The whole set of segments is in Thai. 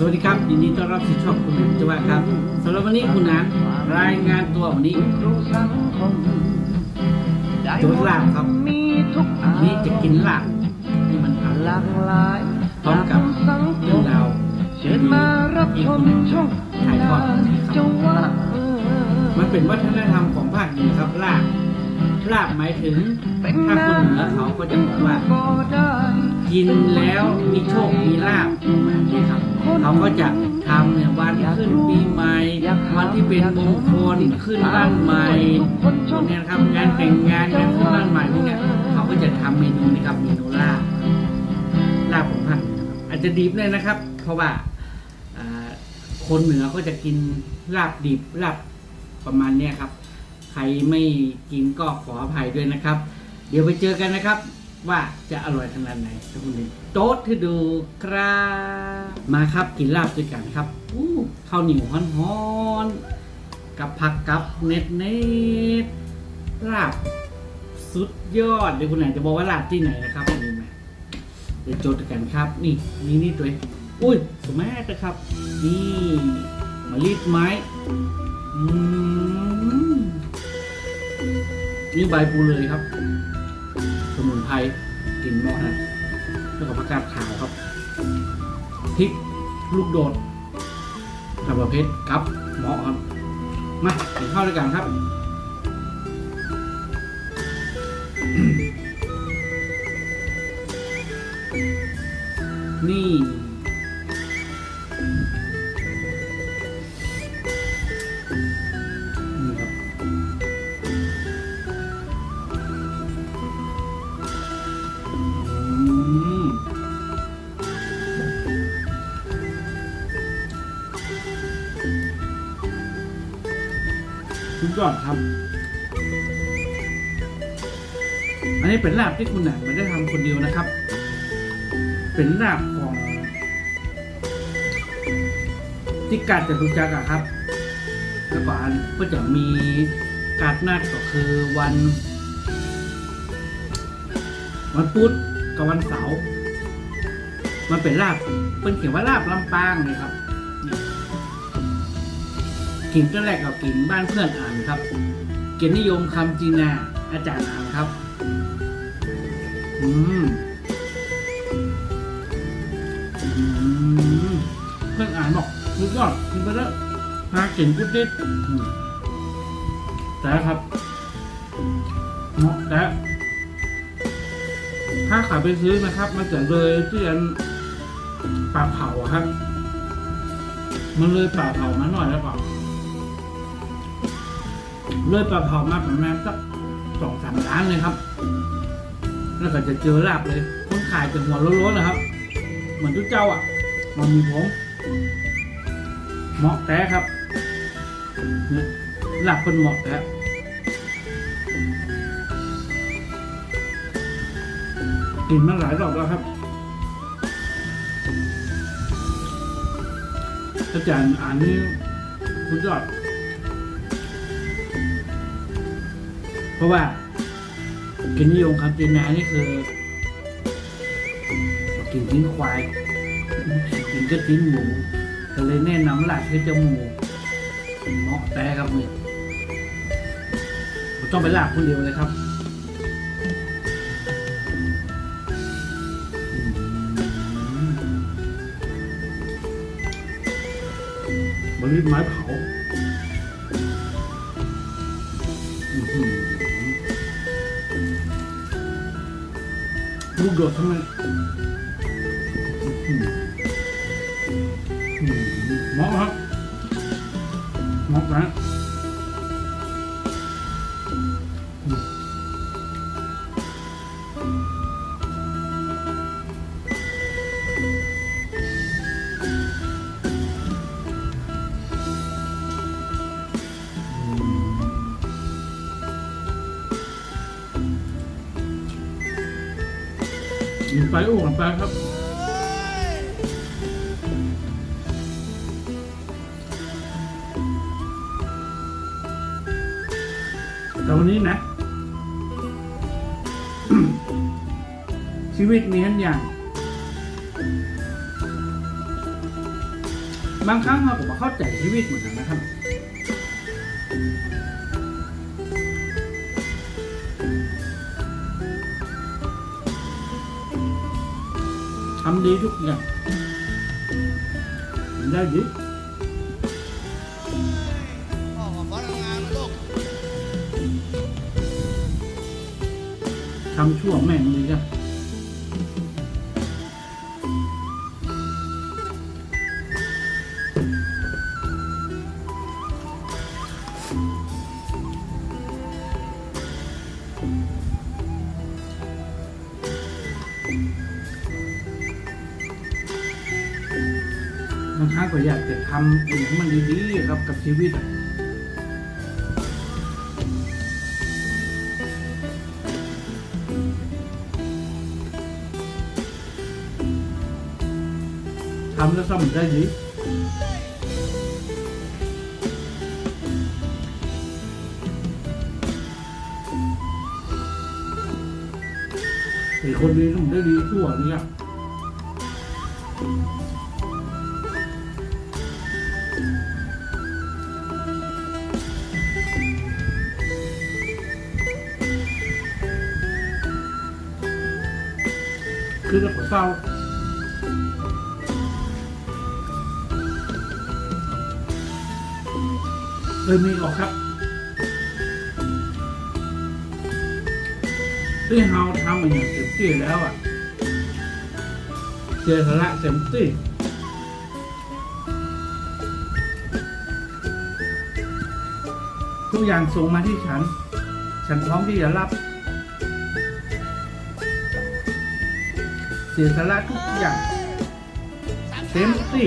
สวัสดีครับยินดีต้อนรับสู่ช่องคุณหนานจังหวัดครับสำหรับวันนี้คุณหนานรายงานตัววันนี้ตัวลาบครับมีทุกอานี่จะกินลาบที่มันอหร่ลาอยกหลายพร้อมกับสังคเรื่องมราวเชิญมารับชมช่องถ่ายทอดนะครับจะว่าเออมันเป็นวัฒนธรรมของภาคเหนือครับลาบ ลาบหมายถึงถ้าคนเหนือเขาก็จะบอกว่า กินแล้วมีโชคมีลาบแบบนี้ครับ เขาก็จะทำเนี่ยวันขึ้นปีใหม่วันที่เป็นมงคลขึ้นบ้านใหม่พวกเนี้ยครับงานแต่งงานงานขึ้นบ้านใหม่พวกเนี้ยเขาก็จะทำเมนูนี้ครับเมนูลาบลาบของภาคเหนือครับอาจจะดิบเลยนะครับ เพราะว่าอ่าคนเหนือก็จะกินลาบดิบลาบประมาณเนี้ยครับ ใครไม่กินก็ขออภัยด้วยนะครับ เดี๋ยวไปเจอกันนะครับ ว่าจะอร่อยขนาดไหนทุกคนโต๊ดที่ดูครับมาครับกินลาบด้วยกันครับอู้ข้าวเหนียวฮ้อนๆกับผักกับเน็ตเน็ตลาบสุดยอดเดี๋ยวคุณไหนจะบอกว่าลาบที่ไหนนะครับเห็นไหมเดี๋ยวโจทย์กันครับ นี่นี่นี่ตัวเองอุ้ยสมัยนะครับ นี่มารีดไม้อืม นี่ใบปูเลยครับ สมุนไพรกลิ่นหมาะนะแล้วก็ผักกาดขาวครับพริกลูกโดดกับประเภทกับหมาะครับ มากินข้าวด้วยกันครับนี่ คุณก่อนครับ อันนี้เป็นลาบที่คุณนังไม่ได้ทำคนเดียวนะครับ เป็นลาบของที่กาดจตุจักอะครับ แล้วก็อันก็จะมีการนัดก็คือวัน วันพุธกับวันเสาร์มันเป็นลาบเป็นเขียนว่าลาบลำปางเลยครับ กินตั้งแรกกับกินบ้านเพื่อนอ่านครับ เกียรตินิยมคำจีนาอาจารย์อ่านครับ อืมเพื่อนอ่านบอกสุดยอดกินไปแล้วหากินกุ๊ดดิดแต่ครับเนาะแต่ถ้าขาไปซื้อนะครับมันจะเลยที่อันป่าเผาครับ มันเลยป่าเผามาหน่อยแล้วก็ เลยป่าเผามาประมาณสักสองสามล้านเลยครับ แล้วก็จะเจอลาบเลยคนขายจะหัวโล้นๆนะครับ เหมือนทุกเจ้าอะ มันมีผมเหมาะแต่ครับเนี่ยลาบเป็นเหมาะแต่กินมาหลายรอบแล้วครับ อาจารย์อ่านนี่คุณยอด เพราะว่ากินนิยมคำจีนนานี่คือกินทิ้นควายกินก็ทิ้นหมูก็เลยแนะนำหลักให้เจ้าหมูเหมาะแต่ครับเนี่ผมต้องไปลากคนเดียวเลยครับบริษไม้เผา ลูกินไปอ้วกไปครับแต่วันนี้นะ ชีวิตมีทั้งอย่าง บางครั้งเราก็มาเข้าใจชีวิตเหมือนกันนะครับ ทำดีทุกอย่า บางครั้งก็อยากจะทำเองให้มันดีๆครับกับชีวิตทำแล้วซ่อมได้ดีไอคนดีต้องได้ดีทั่วเนี่ย คือเราเศร้าเลยมีออกครับที่เราทำอย่างเต็มที่แล้วอะเสียสละเต็มที่ทุกอย่างส่งมาที่ฉัน ฉันพร้อมที่จะรับ สียสละทุกอย่าง เต็มที่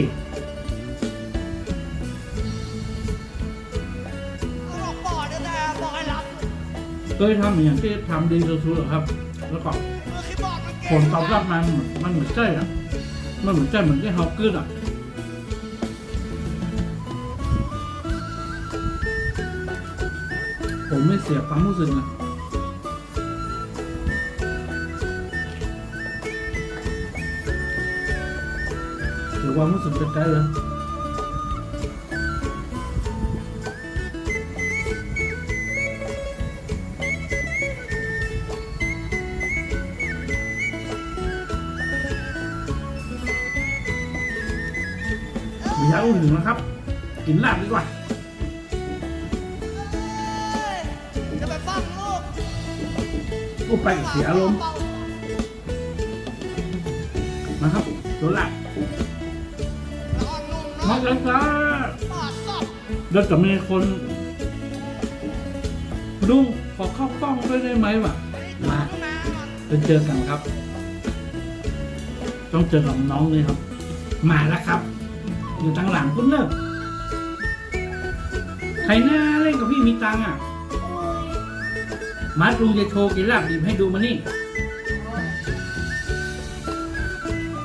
เคยทำอย่างที่ทำดีสุดๆหรอครับ แล้วก็มือคีย์บอร์ดมันผเก่งลตอบรับมันมันเหมือนใจอะมันเหมือนใจเหมือนที่เฮาขึ้นอะผมไม่เสียความรู้สึกนะ เสียความรู้สึกใจๆเลยมียาอุ่นหนึ่งนะครับ กินลาบดีกว่าจะไปฟังลูกกูไปเสียอารมณ์นะครับตัวละแล้วก็ นุ่มมอนะงแล้วจ้าปอดซอบเดี๋ยวจะมีคนลุงขอเข้ากล้องด้วยได้ไหมวะมาแม่จะเจอกันครับ ต้องเจอกับน้องเลยครับ มาแล้วครับ อยู่ทางหลังคุณเลิกใครหน้าเล่นกับพี่มีตังค์อะมาลุงจะโชว์กินลาบดิบให้ดูมานี่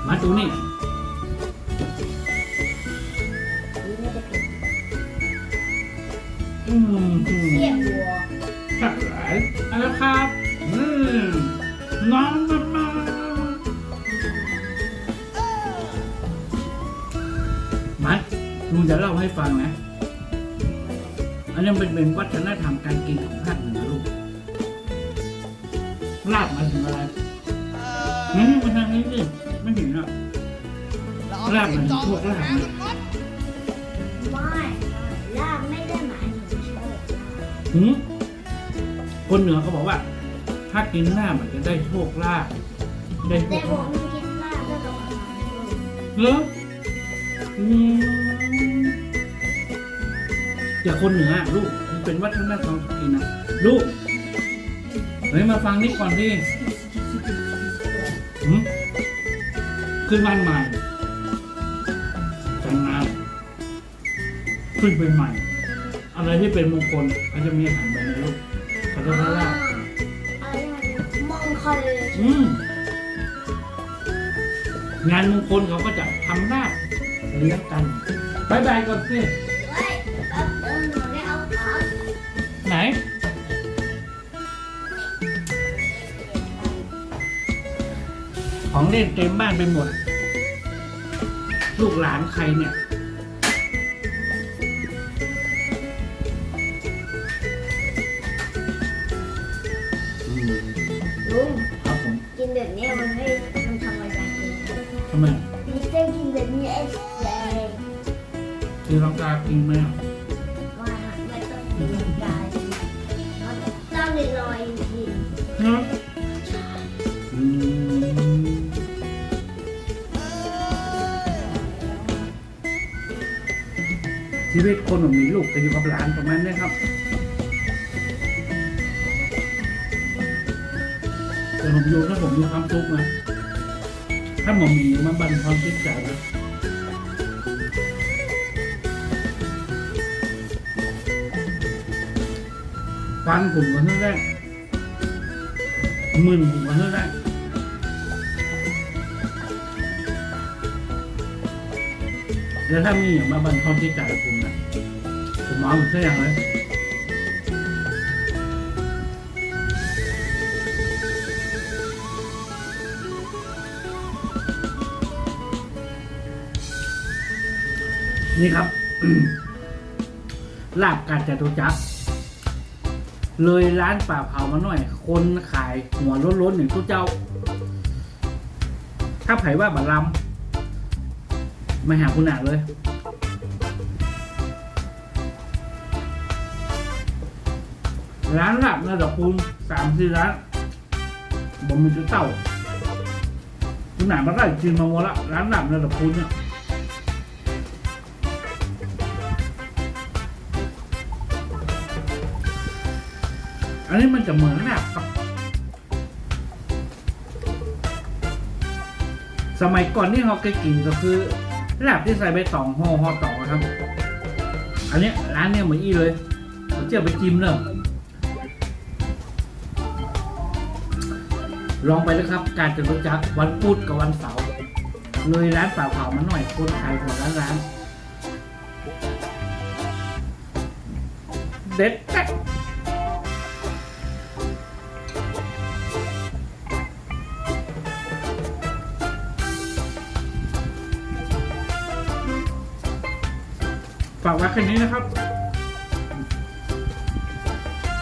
มาดูนี่ อืมเสียบหัวสักหลายอะไรครับ อืมน้องมามามัดลุงจะเล่าให้ฟังนะ อันนี้เป็นเป็นวัฒนธรรมการกินของภาคเหนือลูกลาบมาถึงอะไรเอนี่อมาทางนี้สิไม่เห็นอะแล้วเอาลาบไปมันจองพวกลาบแม่มัน หืมคนเหนือเขาบอกว่า ถ้ากินลาบมันจะได้โชคลาภได้โชแต่คผลามภกินลาบแล้วก็มาเหรออืมแต่คนเหนือลูกมันเป็นวัฒนธรรมของกินนะลูกเฮ้ยมาฟังนี่ก่อนดิหืมขึ้นบ้านใหม่แต่งงานขึ้นไปใหม่ อะไรที่เป็นมงคลเขาจะมีอาหารแบบนี้ลูกเขาจะเรียกว่าอะไรมงคลอืมงานมงคลเขาก็จะทำลาบเลี้ยงกันบายบายก่อนสิเฮ้ยแป๊บเดียวหนูได้เอาผักไหน ของเล่นเต็มบ้านไปหมด ลูกหลานใครเนี่ย ตีลังกากินไหมอะว่าไม่ต้องกินกายมันต้องมีรอยกินเนอะอืมชีวิตคนมันมีลูกแต่อยู่กับหลานประมาณนี้ครับแต่ผมอยู่ถ้าผมมีความทุกข์นะถ้าผมมีมันบันความคิดใจนะ ฟันผมก็เท่าแรกหมื่นผมก็เท่าแรกแล้วถ้ามีอย่างมาบันความคิดใจผมนะผมเอาเสียอย่างเลยนี่ครับลาบกัดจตุจักร เลยร้านป่าเผามาหน่อย คนขายหัวล้นๆอย่างทุกเจ้า ถ้าไผว่าบัลลัมไม่หาคุณหนักเลยร้านหลาบระดับปูนสามสี่ร้านบ่มีจุดเต้าคุณหนักมาได้กินมาหมดละร้านหลาบระดับปูนเนี่ย นนี้มันจะเหมือนแบบสมัยก่อนที่เราเคยกินก็คือลาบที่ใส่ใบตองห่อห่อตองครับ อันนี้ร้านเนี้ยเหมือนอีเลยผมเจอไปจิ้มเนอะลองไปเลยครับ การจะรู้จักวันพุธกับวันเสาร์เลยร้านป่าเผามาหน่อยคนขายหัวร้านร้านเด็ดแป๊ ฝากไว้แค่นี้นะครับ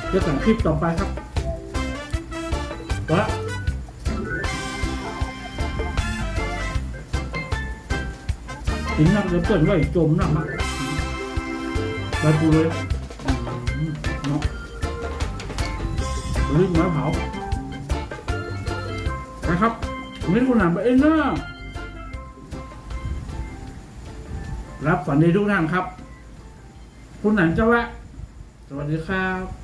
เจอกันคลิปต่อไปครับวะถึงนักเดี๋ยเปิดไว้จมนะครับไปปูเลยเนาะลืมไม้เผานะครับไม่คุณหนานไปเองนะรับฝันดีทุกท่านครับ คุณหนังเจ้าวะสวัสดีครับ